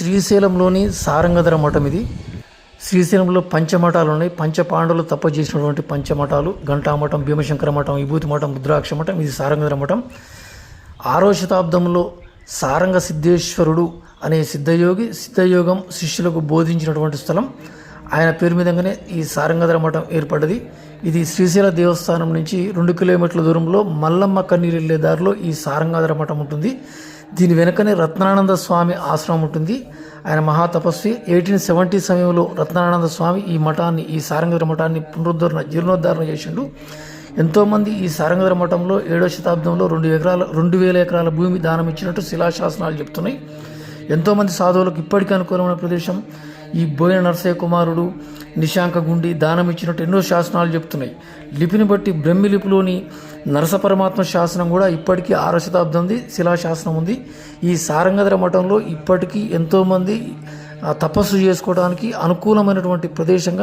శ్రీశైలంలోని సారంగధర మఠం ఇది. శ్రీశైలంలో పంచమఠాలు ఉన్నాయి పంచపాండవులు తప్ప చేసినటువంటి పంచమఠాలు ఘంటామఠం భీమశంకర మఠం విభూతి మఠం రుద్రాక్ష మఠం ఇది సారంగధర మఠం. ఆరో శతాబ్దంలో సారంగ సిద్ధేశ్వరుడు అనే సిద్ధయోగి సిద్ధయోగం శిష్యులకు బోధించినటువంటి స్థలం. ఆయన పేరు మీదంగానే ఈ సారంగధర మఠం ఏర్పడ్డది. ఇది శ్రీశైల దేవస్థానం నుంచి రెండు కిలోమీటర్ల దూరంలో మల్లమ్మ కన్నీరు వెళ్ళే దారిలో ఈ సారంగధర మఠం ఉంటుంది. దీని వెనుకనే రత్నానంద స్వామి ఆశ్రమం ఉంటుంది. ఆయన మహాతపస్వి ఎయిటీన్ సెవెంటీ సమయంలో రత్నానంద స్వామి ఈ మఠాన్ని ఈ సారంగధర మఠాన్ని పునరుద్ధరణ జీర్ణోద్ధరణ చేసిండు. ఎంతోమంది ఈ సారంగధర మఠంలో ఏడో శతాబ్దంలో రెండు ఎకరాల రెండు వేల ఎకరాల భూమి దానం ఇచ్చినట్టు శిలాశాసనాలు చెప్తున్నాయి. ఎంతోమంది సాధువులకు ఇప్పటికీ అనుకూలమైన ప్రదేశం. ఈ బోయిన నరసయ్య కుమారుడు నిశాంక గుండి దానం ఇచ్చినట్టు ఎన్నో శాసనాలు చెప్తున్నాయి. లిపిని బట్టి బ్రహ్మి లిపిలోని నరసపరమాత్మ శాసనం కూడా ఇప్పటికీ ఆరో శతాబ్దంది శిలాశాసనం ఉంది. ఈ సారంగధర మఠంలో ఇప్పటికీ ఎంతోమంది తపస్సు చేసుకోవడానికి అనుకూలమైనటువంటి ప్రదేశంగా